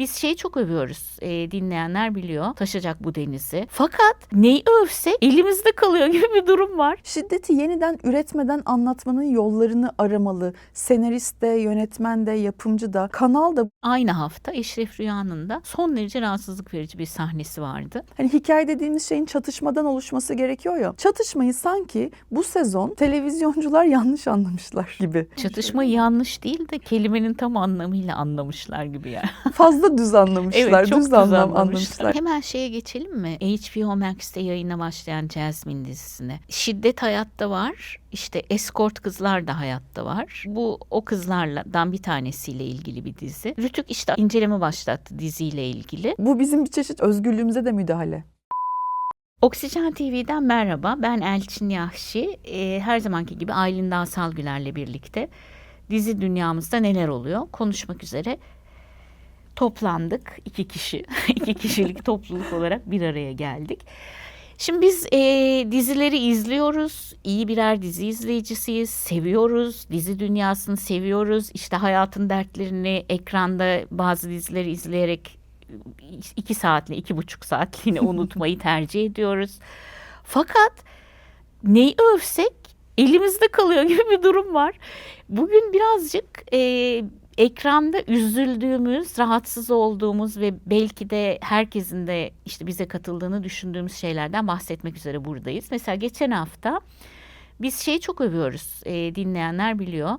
Biz şeyi çok övüyoruz. E, dinleyenler biliyor. Taşacak bu denizi. Fakat neyi övsek elimizde kalıyor gibi bir durum var. Şiddeti yeniden üretmeden anlatmanın yollarını aramalı. Senarist de, yönetmen de, yapımcı da, kanal da Aynı hafta Eşref Rüya'nın da son derece rahatsızlık verici bir sahnesi vardı. Hani hikaye dediğimiz şeyin çatışmadan oluşması gerekiyor ya. Çatışmayı sanki bu sezon televizyoncular yanlış anlamışlar gibi. Çatışma yanlış değil de kelimenin tam anlamıyla anlamışlar gibi yani. Fazla düz anlamışlar, çok düz düz anlam anlamışlar. anlamışlar. Hemen şeye geçelim mi? HBO Max'te yayına başlayan Jasmine dizisine. Şiddet hayatta var. İşte escort kızlar da hayatta var. Bu o kızlardan bir tanesiyle ilgili bir dizi. Rütük işte inceleme başlattı diziyle ilgili. Bu bizim bir çeşit özgürlüğümüze de müdahale. Oksijen TV'den merhaba. Ben Elçin Yahşi. Ee, her zamanki gibi Aylin Dağsal Güler'le birlikte dizi dünyamızda neler oluyor konuşmak üzere toplandık. iki kişi, iki kişilik topluluk olarak bir araya geldik. Şimdi biz e, dizileri izliyoruz. İyi birer dizi izleyicisiyiz. Seviyoruz. Dizi dünyasını seviyoruz. İşte hayatın dertlerini ekranda bazı dizileri izleyerek iki saatli, iki buçuk saatliğine unutmayı tercih ediyoruz. Fakat neyi övsek elimizde kalıyor gibi bir durum var. Bugün birazcık e, ekranda üzüldüğümüz, rahatsız olduğumuz ve belki de herkesin de işte bize katıldığını düşündüğümüz şeylerden bahsetmek üzere buradayız. Mesela geçen hafta biz şeyi çok övüyoruz. E, dinleyenler biliyor.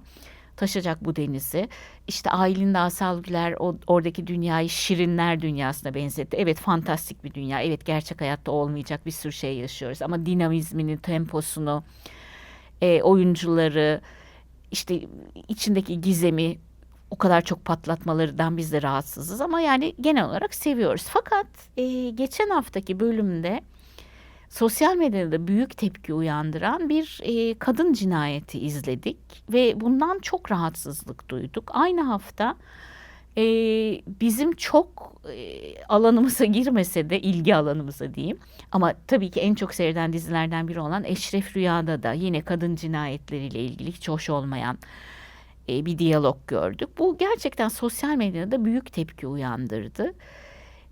Taşacak bu denizi. İşte Aylin Dağsal Güler o, oradaki dünyayı şirinler dünyasına benzetti. Evet fantastik bir dünya. Evet gerçek hayatta olmayacak bir sürü şey yaşıyoruz. Ama dinamizmini, temposunu, e, oyuncuları, işte içindeki gizemi o kadar çok patlatmalarından biz de rahatsızız ama yani genel olarak seviyoruz. Fakat e, geçen haftaki bölümde sosyal medyada büyük tepki uyandıran bir e, kadın cinayeti izledik ve bundan çok rahatsızlık duyduk. Aynı hafta e, bizim çok e, alanımıza girmese de ilgi alanımıza diyeyim ama tabii ki en çok seyreden dizilerden biri olan Eşref Rüya'da da yine kadın cinayetleriyle ilgili hiç hoş olmayan e, bir diyalog gördük. Bu gerçekten sosyal medyada büyük tepki uyandırdı.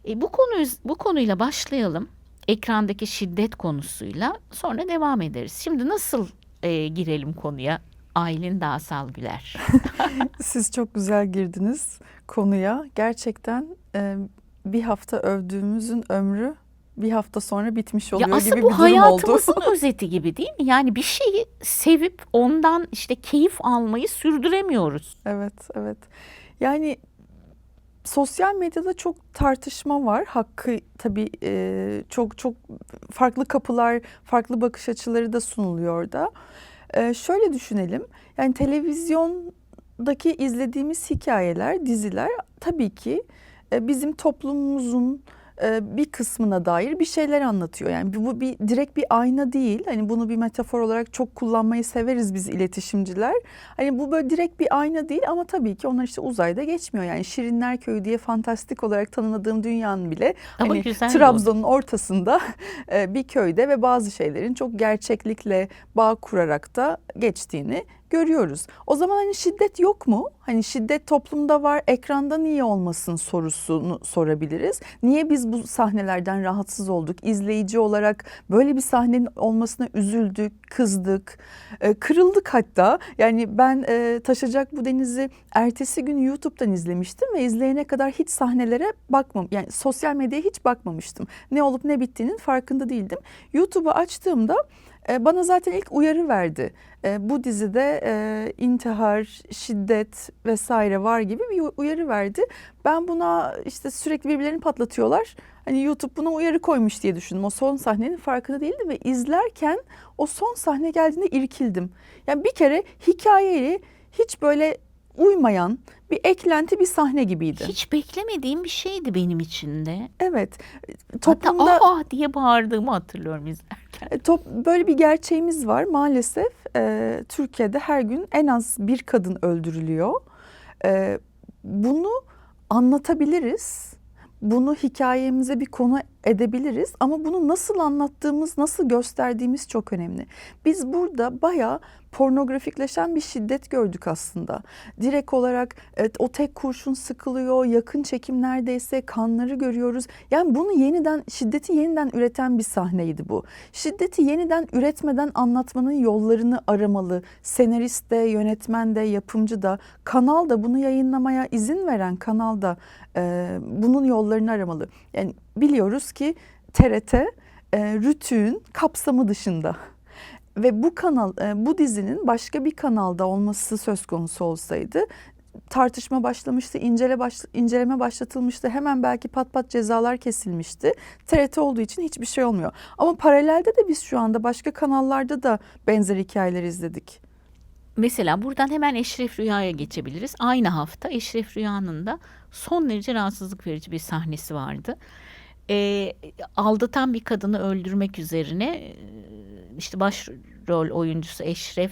E, bu konu bu konuyla başlayalım. Ekrandaki şiddet konusuyla sonra devam ederiz. Şimdi nasıl e, girelim konuya? Aylin Dağsal Güler. Siz çok güzel girdiniz konuya. Gerçekten e, bir hafta övdüğümüzün ömrü bir hafta sonra bitmiş oluyor ya aslında gibi bu bir durum oldu. hayatımızın özeti gibi değil mi? Yani bir şeyi sevip ondan işte keyif almayı sürdüremiyoruz. Evet, evet. Yani sosyal medyada çok tartışma var. Hakkı tabii e, çok çok farklı kapılar, farklı bakış açıları da sunuluyor da. E, şöyle düşünelim. Yani televizyondaki izlediğimiz hikayeler, diziler tabii ki e, bizim toplumumuzun e, bir kısmına dair bir şeyler anlatıyor. Yani bu bir direkt bir ayna değil. Hani bunu bir metafor olarak çok kullanmayı severiz biz iletişimciler. Hani bu böyle direkt bir ayna değil ama tabii ki onlar işte uzayda geçmiyor. Yani Şirinler Köyü diye fantastik olarak tanımladığım dünyanın bile Ama hani. Trabzon'un ortasında e, bir köyde ve bazı şeylerin çok gerçeklikle bağ kurarak da geçtiğini görüyoruz. O zaman hani şiddet yok mu? Hani şiddet toplumda var, ekranda niye olmasın sorusunu sorabiliriz. Niye biz bu sahnelerden rahatsız olduk? İzleyici olarak böyle bir sahnenin olmasına üzüldük, kızdık, e, kırıldık hatta. Yani ben e, Taşacak Bu Denizi ertesi gün YouTube'dan izlemiştim ve izleyene kadar hiç sahnelere bakmam. Yani sosyal medyaya hiç bakmamıştım. Ne olup ne bittiğinin farkında değildim. YouTube'u açtığımda e, bana zaten ilk uyarı verdi. E, bu dizide e, intihar, şiddet vesaire var gibi bir uyarı verdi. Ben buna işte sürekli birbirlerini patlatıyorlar. Hani YouTube buna uyarı koymuş diye düşündüm. O son sahnenin farkında değildim ve izlerken o son sahne geldiğinde irkildim. Yani bir kere hikayeyi hiç böyle uymayan bir eklenti bir sahne gibiydi. Hiç beklemediğim bir şeydi benim için de. Evet. Toplumda... Hatta aa diye bağırdığımı hatırlıyorum izlerken. E, Top, böyle bir gerçeğimiz var maalesef. E, Türkiye'de her gün en az bir kadın öldürülüyor. E, bunu anlatabiliriz. Bunu hikayemize bir konu edebiliriz ama bunu nasıl anlattığımız, nasıl gösterdiğimiz çok önemli. Biz burada bayağı pornografikleşen bir şiddet gördük aslında. Direkt olarak evet, o tek kurşun sıkılıyor, yakın çekim neredeyse kanları görüyoruz. Yani bunu yeniden şiddeti yeniden üreten bir sahneydi bu. Şiddeti yeniden üretmeden anlatmanın yollarını aramalı. Senarist de, yönetmen de, yapımcı da, kanal da bunu yayınlamaya izin veren kanal da e, bunun yollarını aramalı. Yani biliyoruz ki TRT e, Rütü'nün kapsamı dışında. Ve bu kanal, e, bu dizinin başka bir kanalda olması söz konusu olsaydı tartışma başlamıştı, incele baş, inceleme başlatılmıştı. Hemen belki pat pat cezalar kesilmişti. TRT olduğu için hiçbir şey olmuyor. Ama paralelde de biz şu anda başka kanallarda da benzer hikayeler izledik. Mesela buradan hemen Eşref Rüya'ya geçebiliriz. Aynı hafta Eşref Rüya'nın da son derece rahatsızlık verici bir sahnesi vardı. Ee, aldatan bir kadını öldürmek üzerine e, işte başrol oyuncusu Eşref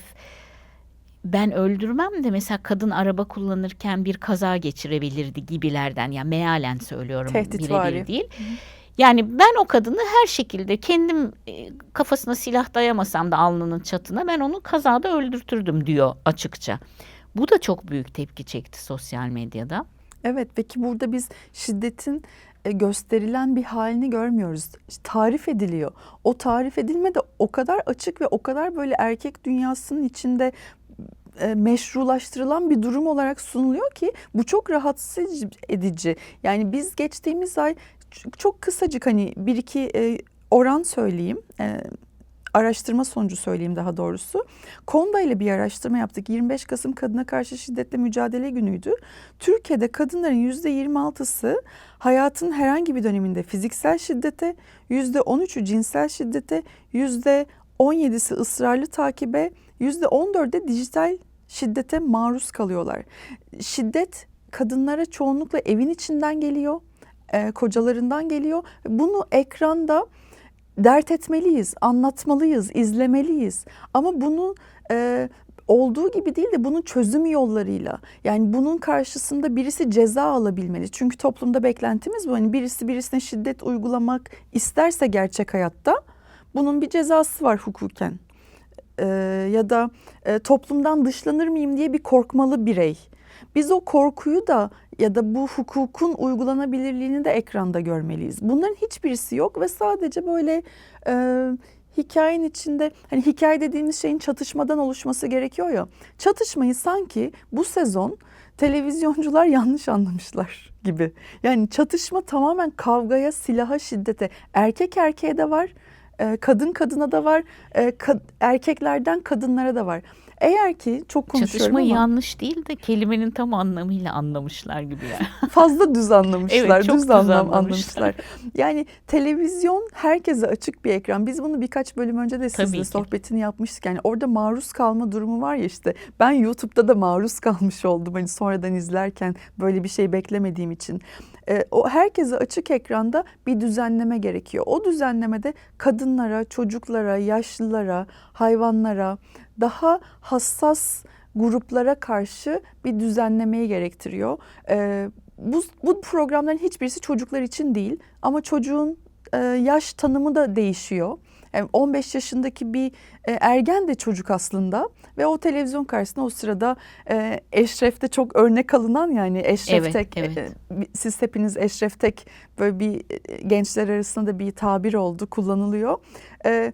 ben öldürmem de mesela kadın araba kullanırken bir kaza geçirebilirdi gibilerden yani mealen söylüyorum birebir değil. Yani ben o kadını her şekilde kendim e, kafasına silah dayamasam da alnının çatına ben onu kazada öldürtürdüm diyor açıkça. Bu da çok büyük tepki çekti sosyal medyada. Evet peki burada biz şiddetin e, gösterilen bir halini görmüyoruz. Tarif ediliyor. O tarif edilme de o kadar açık ve o kadar böyle erkek dünyasının içinde e, meşrulaştırılan bir durum olarak sunuluyor ki bu çok rahatsız edici. Yani biz geçtiğimiz ay çok kısacık hani bir iki e, oran söyleyeyim. Araştırma sonucu söyleyeyim daha doğrusu. Konda ile bir araştırma yaptık. 25 Kasım Kadına Karşı Şiddetle Mücadele Günü'ydü. Türkiye'de kadınların %26'sı hayatın herhangi bir döneminde fiziksel şiddete, %13'ü cinsel şiddete, %17'si ısrarlı takibe, %14'de dijital şiddete maruz kalıyorlar. Şiddet kadınlara çoğunlukla evin içinden geliyor, e, kocalarından geliyor. Bunu ekranda dert etmeliyiz, anlatmalıyız, izlemeliyiz. Ama bunu e, olduğu gibi değil de bunun çözüm yollarıyla yani bunun karşısında birisi ceza alabilmeli. Çünkü toplumda beklentimiz bu. Hani birisi birisine şiddet uygulamak isterse gerçek hayatta bunun bir cezası var hukuken. E, ya da e, toplumdan dışlanır mıyım diye bir korkmalı birey. Biz o korkuyu da ya da bu hukukun uygulanabilirliğini de ekranda görmeliyiz. Bunların hiçbirisi yok ve sadece böyle e, hikayenin içinde hani hikaye dediğimiz şeyin çatışmadan oluşması gerekiyor ya. Çatışmayı sanki bu sezon televizyoncular yanlış anlamışlar gibi. Yani çatışma tamamen kavgaya, silaha, şiddete. Erkek erkeğe de var, e, kadın kadına da var, e, erkeklerden kadınlara da var. Eğer ki çok konuşuyorum Çatışma ama yanlış değil de kelimenin tam anlamıyla anlamışlar gibi yani. fazla düz anlamışlar, Evet, çok düz düz anlam anlamışlar. Yani televizyon herkese açık bir ekran. Biz bunu birkaç bölüm önce de ki. sohbetini yapmıştık. Yani orada maruz kalma durumu var ya işte. Ben YouTube'da da maruz kalmış oldum hani sonradan izlerken böyle bir şey beklemediğim için. Ee, o herkese açık ekranda bir düzenleme gerekiyor. O düzenlemede kadınlara, çocuklara, yaşlılara, hayvanlara, daha hassas gruplara karşı bir düzenlemeyi gerektiriyor. Ee, bu, bu programların hiçbirisi çocuklar için değil ama çocuğun e, yaş tanımı da değişiyor. Yani 15 yaşındaki bir e, ergen de çocuk aslında ve o televizyon karşısında o sırada e, Eşref de çok örnek alınan yani Eşref Evet, Tek, evet. e, siz hepiniz Eşref Tek böyle bir e, gençler arasında da bir tabir oldu kullanılıyor. E,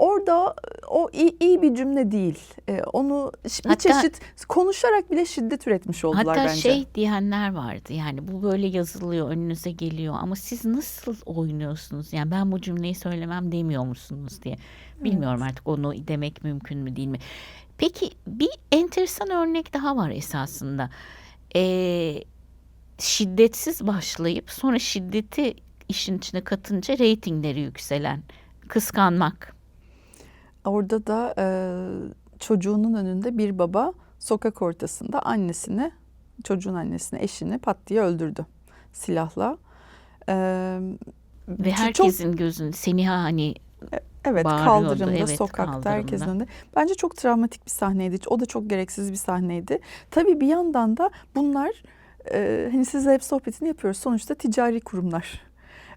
Orada o iyi, iyi bir cümle değil. E, onu bir Hatta- çeşit konuşarak bile şiddet üretmiş oldular Hatta bence. şey diyenler vardı yani bu böyle yazılıyor önünüze geliyor ama siz nasıl oynuyorsunuz yani ben bu cümleyi söylemem demiyor musunuz diye. Bilmiyorum artık onu demek mümkün mü değil mi? Peki bir enteresan örnek daha var esasında. Ee, şiddetsiz başlayıp sonra şiddeti işin içine katınca reytingleri yükselen kıskanmak. Orada da e, çocuğunun önünde bir baba sokak ortasında annesini, çocuğun annesini, eşini pat diye öldürdü silahla. E, Ve çok- herkesin gözünde Seniha hani Evet Bağırıyordu, kaldırımda, evet, sokakta, kaldırımda. herkesin önünde. Bence çok travmatik bir sahneydi. O da çok gereksiz bir sahneydi. Tabii bir yandan da bunlar e, hani sizle hep sohbetini yapıyoruz. Sonuçta ticari kurumlar.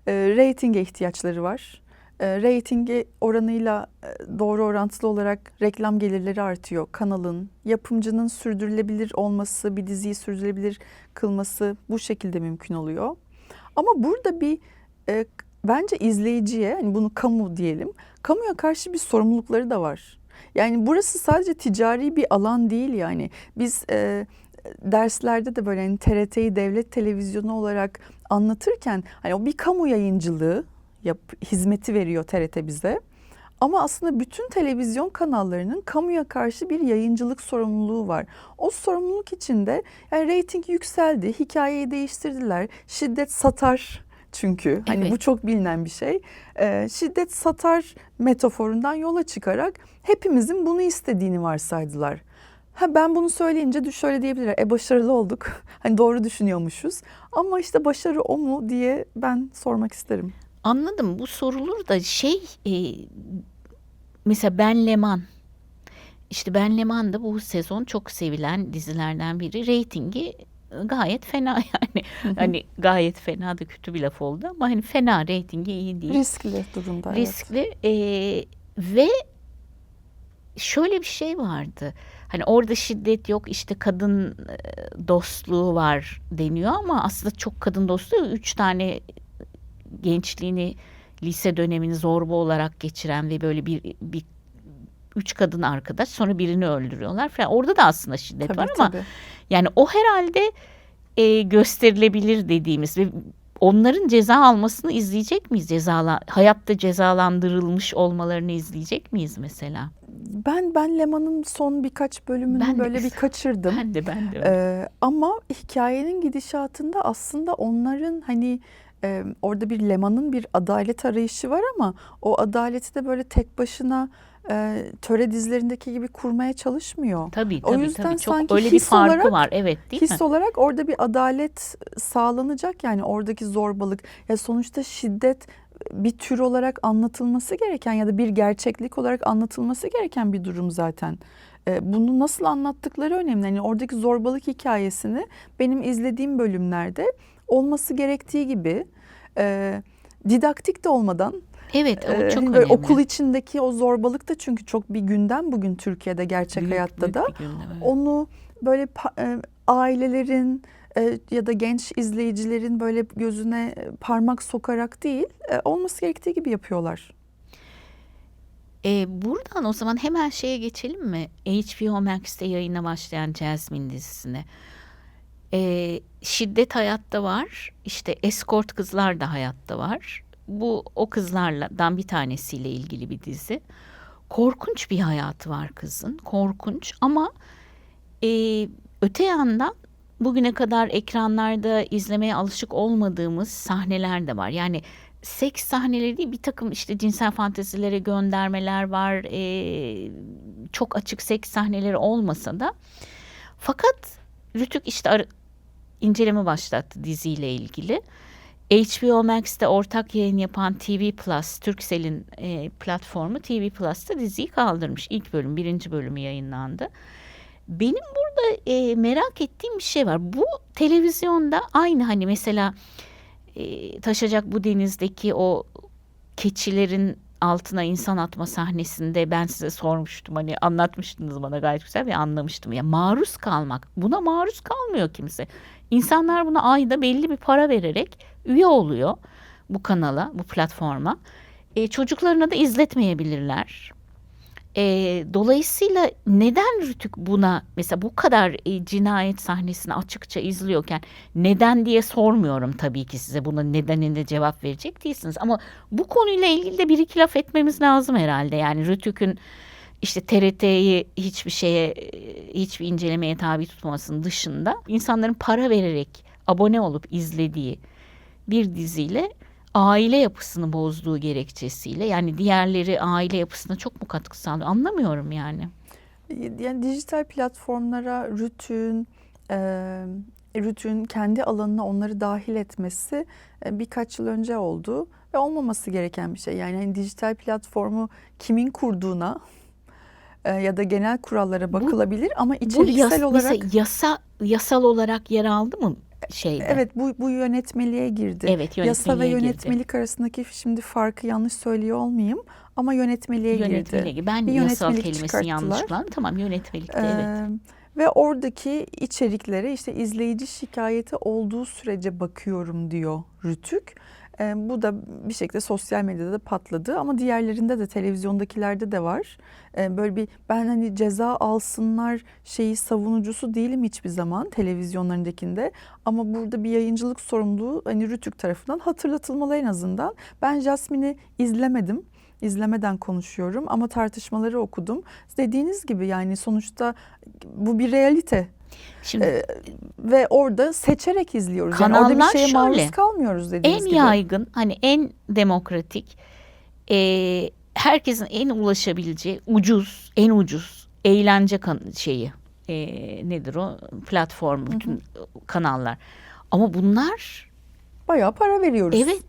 E, reytinge ihtiyaçları var. E, reytingi oranıyla e, doğru orantılı olarak reklam gelirleri artıyor kanalın. Yapımcının sürdürülebilir olması, bir diziyi sürdürülebilir kılması bu şekilde mümkün oluyor. Ama burada bir e, bence izleyiciye hani bunu kamu diyelim. Kamuya karşı bir sorumlulukları da var. Yani burası sadece ticari bir alan değil yani. Biz e, derslerde de böyle hani TRT'yi devlet televizyonu olarak anlatırken hani o bir kamu yayıncılığı yap, hizmeti veriyor TRT bize. Ama aslında bütün televizyon kanallarının kamuya karşı bir yayıncılık sorumluluğu var. O sorumluluk içinde yani reyting yükseldi, hikayeyi değiştirdiler, şiddet satar çünkü hani Evet. bu çok bilinen bir şey. Ee, şiddet satar metaforundan yola çıkarak hepimizin bunu istediğini varsaydılar. Ha ben bunu söyleyince şöyle diyebilirler. E başarılı olduk. Hani doğru düşünüyormuşuz. Ama işte başarı o mu diye ben sormak isterim. Anladım. Bu sorulur da şey e, mesela Ben Leman. İşte Ben Leman da bu sezon çok sevilen dizilerden biri. Reytingi e, gayet fena yani. Hani gayet fena da kötü bir laf oldu ama hani fena reytingi iyi değil. Riskli durumda. evet. riskli e, ve şöyle bir şey vardı. Hani orada şiddet yok işte kadın e, dostluğu var deniyor ama aslında çok kadın dostluğu. Üç tane gençliğini lise dönemini zorba olarak geçiren ve böyle bir, bir üç kadın arkadaş sonra birini öldürüyorlar falan. Orada da aslında şiddet Tabii, var ama tabii. yani o herhalde e, gösterilebilir dediğimiz ve onların ceza almasını izleyecek miyiz? Cezala, hayatta cezalandırılmış olmalarını izleyecek miyiz mesela? Ben ben Leman'ın son birkaç bölümünü Ben de- böyle bir kaçırdım. Ben de ben de. Ee, ama hikayenin gidişatında aslında onların hani e, orada bir Leman'ın bir adalet arayışı var ama o adaleti de böyle tek başına e, töre dizilerindeki gibi kurmaya çalışmıyor. tabii o tabii yüzden tabii. Çok sanki öyle bir his farkı olarak- var. Evet değil His mi? olarak orada bir adalet sağlanacak yani oradaki zorbalık ya sonuçta şiddet bir tür olarak anlatılması gereken ya da bir gerçeklik olarak anlatılması gereken bir durum zaten. Bunu nasıl anlattıkları önemli. Yani oradaki zorbalık hikayesini benim izlediğim bölümlerde olması gerektiği gibi e, didaktik de olmadan Evet o e, çok hani önemli. okul içindeki o zorbalık da çünkü çok bir gündem bugün Türkiye'de gerçek Büyük- hayatta büyük da gündem, evet. onu böyle e, ailelerin e, ya da genç izleyicilerin böyle gözüne parmak sokarak değil olması gerektiği gibi yapıyorlar. E, buradan o zaman hemen şeye geçelim mi? HBO Max'te yayına başlayan Jasmine dizisine. E, şiddet hayatta var. İşte escort kızlar da hayatta var. Bu o kızlardan bir tanesiyle ilgili bir dizi. Korkunç bir hayatı var kızın. Korkunç ama e, öte yandan bugüne kadar ekranlarda izlemeye alışık olmadığımız sahneler de var. Yani seks sahneleri değil bir takım işte cinsel fantezilere göndermeler var. E, çok açık seks sahneleri olmasa da fakat Rütük işte inceleme başlattı diziyle ilgili. HBO Max'te ortak yayın yapan TV Plus, Turkcell'in e, platformu TV Plus'ta diziyi kaldırmış. İlk bölüm, birinci bölümü yayınlandı. Benim burada e, merak ettiğim bir şey var. Bu televizyonda aynı hani mesela e, taşacak bu denizdeki o keçilerin altına insan atma sahnesinde ben size sormuştum hani anlatmıştınız bana gayet güzel ve anlamıştım. Ya maruz kalmak buna maruz kalmıyor kimse. İnsanlar buna ayda belli bir para vererek üye oluyor bu kanala bu platforma. E, çocuklarına da izletmeyebilirler e, dolayısıyla neden Rütük buna mesela bu kadar e, cinayet sahnesini açıkça izliyorken neden diye sormuyorum tabii ki size buna nedenine cevap verecek değilsiniz. Ama bu konuyla ilgili de bir iki laf etmemiz lazım herhalde. Yani Rütük'ün işte TRT'yi hiçbir şeye e, hiçbir incelemeye tabi tutmamasının dışında insanların para vererek abone olup izlediği bir diziyle aile yapısını bozduğu gerekçesiyle yani diğerleri aile yapısına çok mu katkı sağlıyor anlamıyorum yani. Yani dijital platformlara Rütün, e, Rütün kendi alanına onları dahil etmesi e, birkaç yıl önce oldu ve olmaması gereken bir şey. Yani hani dijital platformu kimin kurduğuna e, ya da genel kurallara bakılabilir ama Bu içeriksel yas- olarak yasa yasal olarak yer aldı mı? Şeyde. Evet bu bu yönetmeliğe girdi. Evet, Yasa ve yönetmeliğe girdi. yönetmelik arasındaki şimdi farkı yanlış söylüyor olmayayım ama yönetmeliğe girdi. Yönetmelik. Ben Bir yasal yönetmelik kelimesini yanlış kullandım. Tamam yönetmelikte evet. Ee, ve oradaki içeriklere işte izleyici şikayeti olduğu sürece bakıyorum diyor Rütük. Ee, bu da bir şekilde sosyal medyada da patladı ama diğerlerinde de televizyondakilerde de var. Ee, böyle bir ben hani ceza alsınlar şeyi savunucusu değilim hiçbir zaman televizyonlarındakinde ama burada bir yayıncılık sorumluluğu hani Rütük tarafından hatırlatılmalı en azından. Ben Jasmine'i izlemedim izlemeden konuşuyorum ama tartışmaları okudum. Dediğiniz gibi yani sonuçta bu bir realite Şimdi Ee, ve orada seçerek izliyoruz. Yani orada bir Kanallar şeye maruz şöyle, kalmıyoruz dediğiniz en gibi. yaygın hani en demokratik e, herkesin en ulaşabileceği ucuz en ucuz eğlence şeyi e, nedir o platform bütün kanallar ama bunlar Bayağı para veriyoruz. evet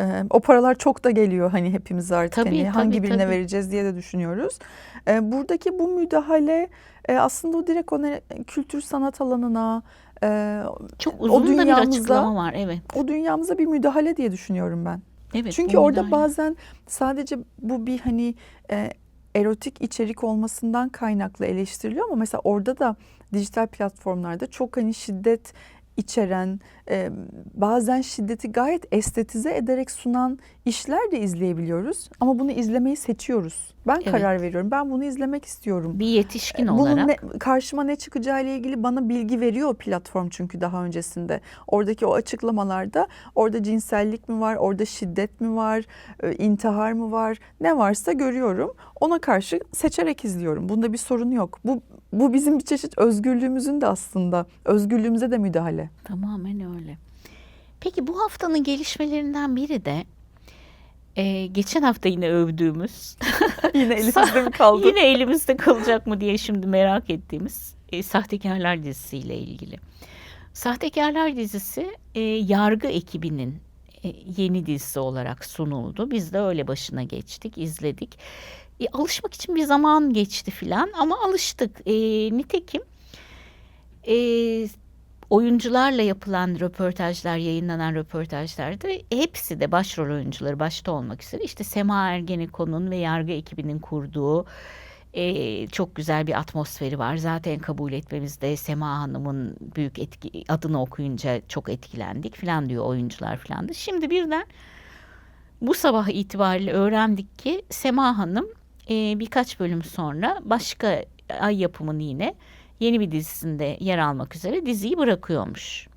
Ee, o paralar çok da geliyor hani hepimiz artık Tabii, hani hangi tabii, birine tabii. vereceğiz diye de düşünüyoruz. Ee, buradaki bu müdahale e, aslında o direkt o kültür sanat alanına e, çok O uzun da bir dünyamızda- açıklama var evet o dünyamıza bir müdahale diye düşünüyorum ben. evet Çünkü orada müdahale. bazen sadece bu bir hani e, erotik içerik olmasından kaynaklı eleştiriliyor ama mesela orada da dijital platformlarda çok hani şiddet içeren e, bazen şiddeti gayet estetize ederek sunan işler de izleyebiliyoruz ama bunu izlemeyi seçiyoruz. Ben Evet. karar veriyorum. Ben bunu izlemek istiyorum. bir yetişkin Bunun olarak ne, karşıma ne çıkacağı ile ilgili bana bilgi veriyor o platform çünkü daha öncesinde. Oradaki o açıklamalarda orada cinsellik mi var, orada şiddet mi var, e, intihar mı var, ne varsa görüyorum. Ona karşı seçerek izliyorum. Bunda bir sorun yok. Bu bu bizim bir çeşit özgürlüğümüzün de aslında özgürlüğümüze de müdahale. Tamamen öyle. Peki bu haftanın gelişmelerinden biri de e, geçen hafta yine övdüğümüz Yine elimizde mi kaldı? Yine elimizde kalacak mı diye şimdi merak ettiğimiz e, Sahtekarlar dizisiyle ilgili. Sahtekarlar dizisi e, yargı ekibinin e, yeni dizisi olarak sunuldu. Biz de öyle başına geçtik, izledik. E, alışmak için bir zaman geçti filan ama alıştık. E, nitekim e, oyuncularla yapılan röportajlar, yayınlanan röportajlarda hepsi de başrol oyuncuları başta olmak üzere işte Sema Ergenikoğlu'nun ve yargı ekibinin kurduğu e, çok güzel bir atmosferi var. Zaten kabul etmemizde Sema Hanım'ın büyük etki adını okuyunca çok etkilendik falan diyor oyuncular falan da. Şimdi birden bu sabah itibariyle öğrendik ki Sema Hanım e, birkaç bölüm sonra başka ay yapımının yine yeni bir dizisinde yer almak üzere diziyi bırakıyormuş.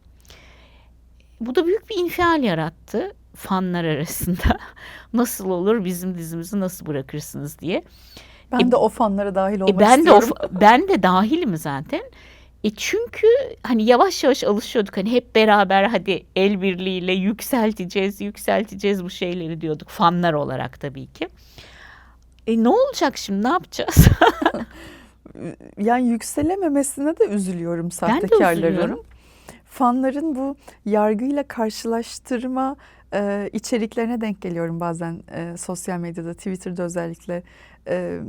Bu da büyük bir infial yarattı fanlar arasında. nasıl olur bizim dizimizi nasıl bırakırsınız diye. Ben de o fanlara dahil olmak E ben de o, istiyorum. ben de dahilim zaten. E çünkü hani yavaş yavaş alışıyorduk hani hep beraber hadi el birliğiyle yükselteceğiz, yükselteceğiz bu şeyleri diyorduk fanlar olarak tabii ki. E ne olacak şimdi ne yapacağız? yani yükselememesine de üzülüyorum sahtekarların. üzülüyorum. Fanların bu yargıyla karşılaştırma e, içeriklerine denk geliyorum bazen e, sosyal medyada, Twitter'da özellikle. E,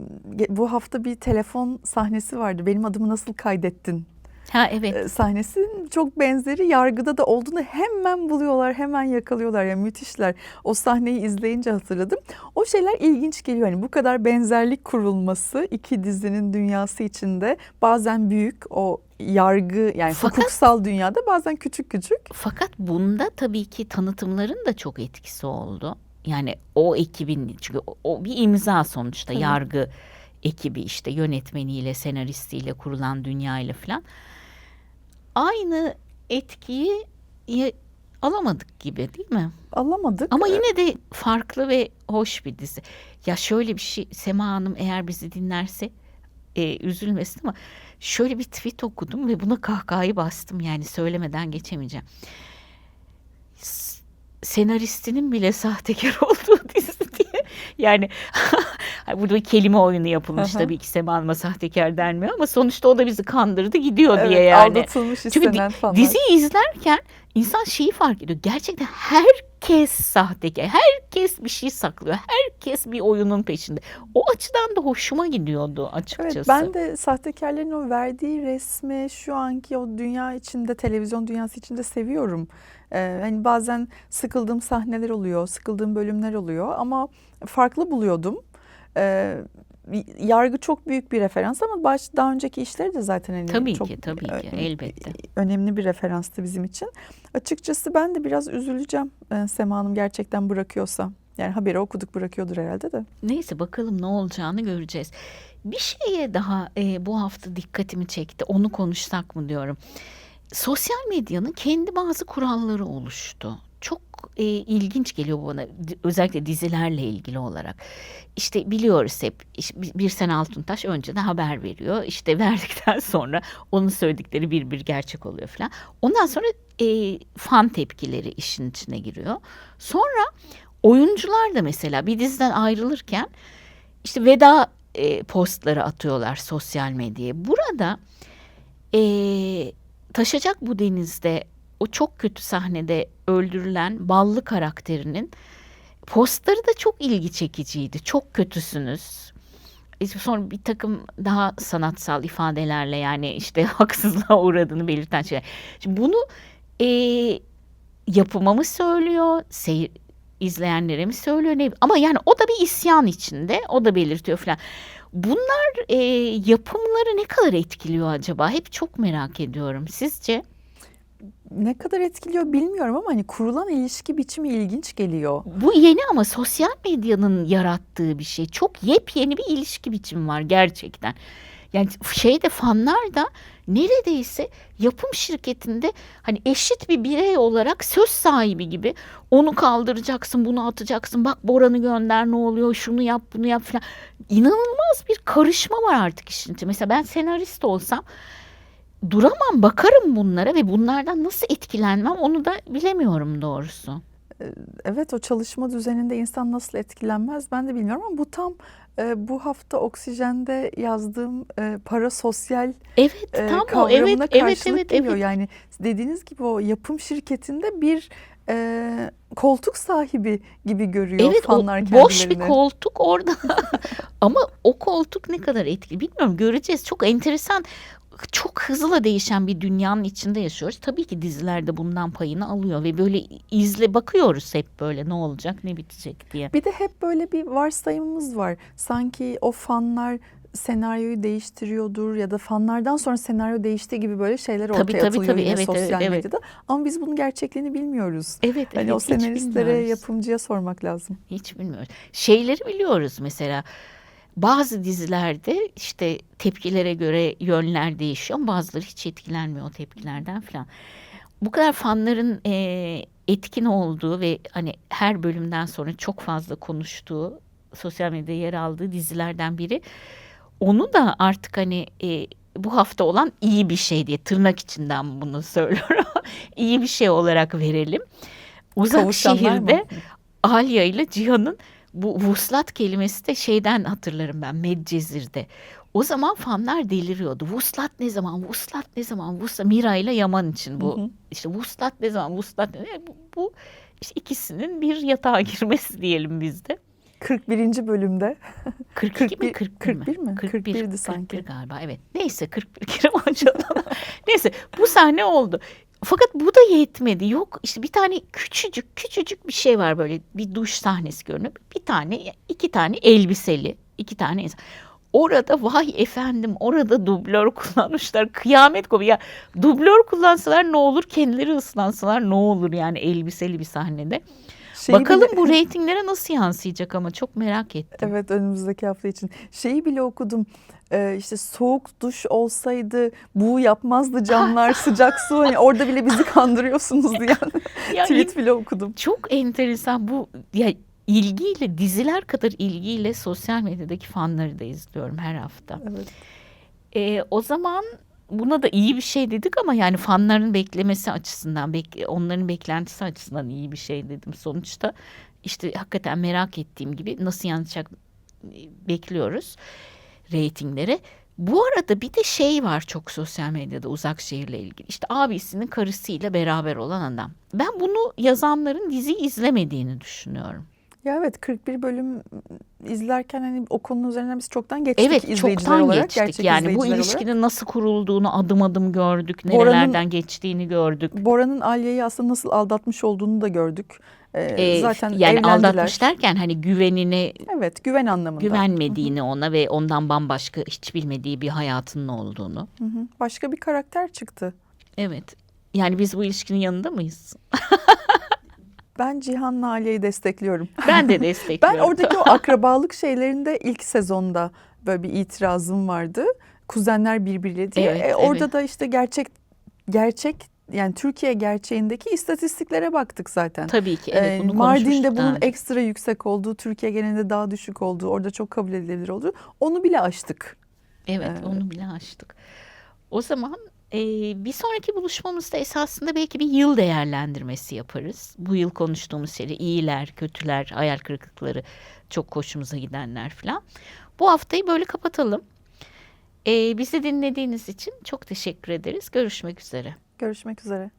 bu hafta bir telefon sahnesi vardı. Benim adımı nasıl kaydettin ha evet. sahnesinin çok benzeri yargıda da olduğunu hemen buluyorlar, hemen yakalıyorlar. Yani müthişler. O sahneyi izleyince hatırladım. O şeyler ilginç geliyor. Hani bu kadar benzerlik kurulması iki dizinin dünyası içinde bazen büyük o yargı yani Fakat- hukuksal dünyada bazen küçük küçük. Fakat bunda tabii ki tanıtımların da çok etkisi oldu. Yani o ekibin çünkü o, o bir imza sonuçta Tabii. yargı ekibi işte yönetmeniyle, senaristiyle kurulan dünyayla falan. Aynı etkiyi ya- alamadık gibi değil mi? Alamadık. Ama yine de farklı ve hoş bir dizi. Ya şöyle bir şey Sema Hanım eğer bizi dinlerse e, üzülmesin ama şöyle bir tweet okudum ve buna kahkahayı bastım yani söylemeden geçemeyeceğim. S- senaristinin bile sahtekar olduğu dizi diye. Yani burada bir kelime oyunu yapılmış hı. tabii ki Sema Hanım'a sahtekar denmiyor ama sonuçta o da bizi kandırdı gidiyor Evet, diye yani. aldatılmış Çünkü istenen fanlar. diziyi izlerken insan şeyi fark ediyor. Gerçekten herkes sahtekar. Herkes bir şey saklıyor. herkes bir oyunun peşinde. O açıdan da hoşuma gidiyordu açıkçası. Evet ben de sahtekarların o verdiği resmi şu anki o dünya içinde televizyon dünyası içinde seviyorum. Ee, hani bazen sıkıldığım sahneler oluyor, sıkıldığım bölümler oluyor ama farklı buluyordum. Ee, yargı çok büyük bir referans ama baş, daha önceki işleri de zaten hani Tabii çok ki tabii ki elbette. önemli bir referanstı bizim için. Açıkçası ben de biraz üzüleceğim e, Sema Hanım gerçekten bırakıyorsa. Yani haberi okuduk bırakıyordur herhalde de. Neyse bakalım ne olacağını göreceğiz. Bir şeye daha e, bu hafta dikkatimi çekti. Onu konuşsak mı diyorum. Sosyal medyanın kendi bazı kuralları oluştu. Çok e, ilginç geliyor bana. Özellikle dizilerle ilgili olarak. İşte biliyoruz hep iş- bir bir Sen Altuntaş önceden haber veriyor. İşte verdikten sonra onun söyledikleri bir bir gerçek oluyor falan. Ondan sonra e, fan tepkileri işin içine giriyor. Sonra oyuncular da mesela bir diziden ayrılırken işte veda e, postları atıyorlar sosyal medyaya. Burada e, taşacak bu denizde o çok kötü sahnede öldürülen ballı karakterinin postları da çok ilgi çekiciydi. Çok kötüsünüz. E, Sonra bir takım daha sanatsal ifadelerle yani işte haksızlığa uğradığını belirten şeyler. Şimdi bunu e, yapıma mı söylüyor, seyir, izleyenlere mi söylüyor ne ama yani o da bir isyan içinde o da belirtiyor falan. Bunlar e, yapımları ne kadar etkiliyor acaba? Hep çok merak ediyorum. Sizce? Ne kadar etkiliyor bilmiyorum ama hani kurulan ilişki biçimi ilginç geliyor. Bu yeni ama sosyal medyanın yarattığı bir şey. Çok yepyeni bir ilişki biçimi var gerçekten. Yani şeyde fanlar da neredeyse yapım şirketinde hani eşit bir birey olarak söz sahibi gibi onu kaldıracaksın, bunu atacaksın. Bak Boran'ı gönder ne oluyor, şunu yap, bunu yap falan. İnanılmaz bir karışma var artık işin içinde. Mesela ben senarist olsam duramam, bakarım bunlara ve bunlardan nasıl etkilenmem onu da bilemiyorum doğrusu. Evet o çalışma düzeninde insan nasıl etkilenmez ben de bilmiyorum ama bu tam e, bu hafta Oksijen'de yazdığım e, parasosyal Evet, e, tam o. kavramına Evet, evet, karşılık evet, geliyor. evet. Yani dediğiniz gibi o yapım şirketinde bir e, koltuk sahibi gibi görüyor Evet, o fanlar kendilerini. boş bir koltuk orada. Ama o koltuk ne kadar etkili bilmiyorum. Göreceğiz. Çok enteresan, çok hızlı değişen bir dünyanın içinde yaşıyoruz. Tabii ki dizilerde bundan payını alıyor ve böyle izle bakıyoruz hep böyle ne olacak, ne bitecek diye. Bir de hep böyle bir varsayımımız var. Sanki o fanlar senaryoyu değiştiriyordur ya da fanlardan sonra senaryo değişti gibi böyle şeyler ortaya Tabii, atılıyor tabii. yine Evet, evet, sosyal evet. medyada. Ama biz bunun gerçekliğini bilmiyoruz. Evet, Hani evet. o senaristlere, bilmiyoruz. yapımcıya sormak lazım. Hiç bilmiyoruz. Şeyleri biliyoruz mesela. Bazı dizilerde işte tepkilere göre yönler değişiyor bazıları hiç etkilenmiyor o tepkilerden falan. Bu kadar fanların e, etkin olduğu ve hani her bölümden sonra çok fazla konuştuğu sosyal medyada yer aldığı dizilerden biri. Onu da artık hani e, bu hafta olan iyi bir şey diye tırnak içinden bunu söylüyorum. iyi bir şey olarak verelim. Uzak Kavuşanlar mı? şehirde Alya ile Cihan'ın bu vuslat kelimesi de şeyden hatırlarım ben Medcezir'de. O zaman fanlar deliriyordu. Vuslat ne zaman? Vuslat ne zaman? Vuslat Mira ile Yaman için bu. Hı hı. işte vuslat ne zaman? Vuslat ne? Bu, bu işte ikisinin bir yatağa girmesi diyelim biz de. 41. bölümde 42 mi 41 41 mi? 41 mi? 41, 41'di sanki. 41 galiba evet. Neyse 41 kere. Neyse bu sahne oldu. Fakat bu da yetmedi. Yok işte bir tane küçücük küçücük bir şey var böyle bir duş sahnesi görünüyor. Bir tane iki tane elbiseli iki tane insan. Orada vay efendim orada dublör kullanmışlar. Kıyamet kopuyor. Ya dublör kullansalar ne olur? Kendileri ıslansalar ne olur yani elbiseli bir sahnede. Şeyi Bakalım bile- bu reytinglere nasıl yansıyacak ama çok merak ettim. Evet önümüzdeki hafta için. Şeyi bile okudum. Ee, işte soğuk duş olsaydı bu yapmazdı camlar sıcak su. Hani orada bile bizi kandırıyorsunuz diye tweet bile okudum. Çok enteresan bu ya ilgiyle diziler kadar ilgiyle sosyal medyadaki fanları da izliyorum her hafta. Evet. Ee, o zaman buna da iyi bir şey dedik ama yani fanların beklemesi açısından bek- onların beklentisi açısından iyi bir şey dedim. Sonuçta işte hakikaten merak ettiğim gibi nasıl yansıyacak e, bekliyoruz reytingleri. Bu arada bir de şey var çok sosyal medyada uzak şehirle ilgili. İşte abisinin karısıyla beraber olan adam. Ben bunu yazanların diziyi izlemediğini düşünüyorum. Ya evet 41 bölüm izlerken hani o konunun üzerinden biz çoktan geçtik Evet izleyiciler çoktan olarak. geçtik gerçek yani bu izleyiciler olarak. ilişkinin nasıl kurulduğunu adım adım gördük. Bora'nın- Nerelerden geçtiğini gördük. Bora'nın Alya'yı aslında nasıl aldatmış olduğunu da gördük. Ee, Ee, zaten yani evlendiler. aldatmış derken hani güvenine Evet güven anlamında. güvenmediğini ona ve ondan bambaşka hiç bilmediği bir hayatının olduğunu. Hı hı. Başka bir karakter çıktı. Evet. Yani biz bu ilişkinin yanında mıyız? Ben Cihan'la Alya'yı destekliyorum. Ben de Ben destekliyorum. oradaki o akrabalık şeylerinde ilk sezonda böyle bir itirazım vardı. Kuzenler birbiriyle diye. Evet, E, orada evet. da işte gerçek gerçek yani Türkiye gerçeğindeki istatistiklere baktık zaten. Tabii ki evet Ee, bunu Mardin'de bunun önce. ekstra yüksek olduğu, Türkiye genelinde daha düşük olduğu, orada çok kabul edilebilir olduğu onu bile aştık. Evet Evet. onu bile açtık. O zaman e, bir sonraki buluşmamızda esasında belki bir yıl değerlendirmesi yaparız. Bu yıl konuştuğumuz şeyler iyiler, kötüler, hayal kırıklıkları, çok hoşumuza gidenler falan. Bu haftayı böyle kapatalım. E, bizi dinlediğiniz için çok teşekkür ederiz. Görüşmek üzere. Görüşmek üzere.